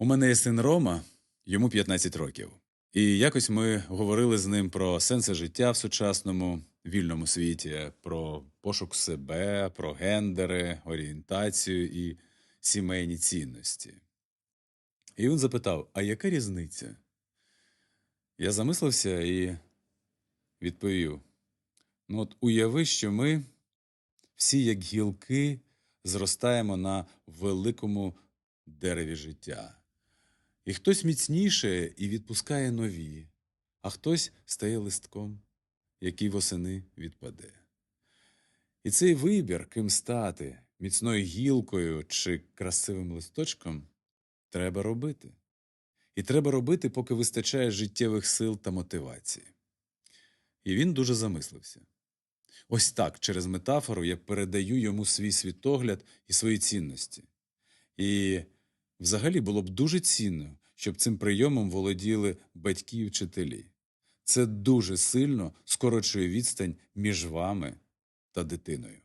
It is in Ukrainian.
У мене є син Рома, йому 15 років. І якось ми говорили з ним про сенси життя в сучасному вільному світі, про пошук себе, про гендери, орієнтацію і сімейні цінності. І він запитав: а яка різниця? Я замислився і відповів: ну, от уяви, що ми всі, як гілки, зростаємо на великому дереві життя. І хтось міцніше і відпускає нові, а хтось стає листком, який восени відпаде. І цей вибір, ким стати, міцною гілкою чи красивим листочком, треба робити. І треба робити, поки вистачає життєвих сил та мотивації. І він дуже замислився. Ось так, через метафору, я передаю йому свій світогляд і свої цінності. І взагалі було б дуже цінно, щоб цим прийомом володіли батьки і вчителі. Це дуже сильно скорочує відстань між вами та дитиною.